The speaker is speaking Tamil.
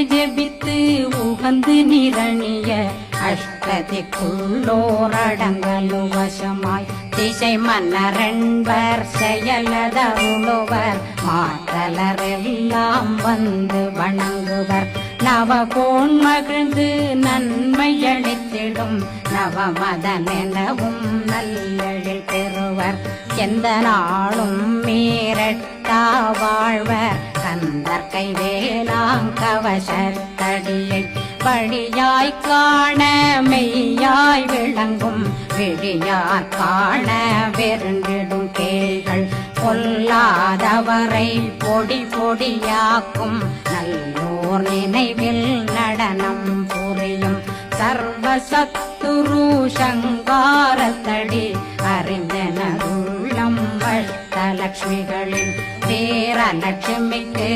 ஜெபித்து உகந்து நிரணிய அஷ்டதிக்குள்ளோரடங்கலு வசமாய் திசை மன்னரண்பர் செயலதருளுவர் மாற்றலரெல்லாம் வந்து வணங்குவர். நவகோன் மகிழ்ந்து நன்மையளித்திடும் நவமதனெனவும் நல்லெழில் பெறுவர். எந்த நாளும் மீரட்டா வாழ்வர். கந்தர் கைவேலாங்கவசத்தடியை வழியாய் காண மெய்யாய் விளங்கும் விழியார் காண வெருண்டிடும் கேள்கள் பொல்லாதவரை பொடி பொடியாக்கும் நல்லோர் நினைவில் நடனம் புரியும் சர்வசத்துரு சங்காரத் அறிந்தனருள்ளம் அஷ்டலக்ஷ்மிகளின் பேரலட்சுமிக்கு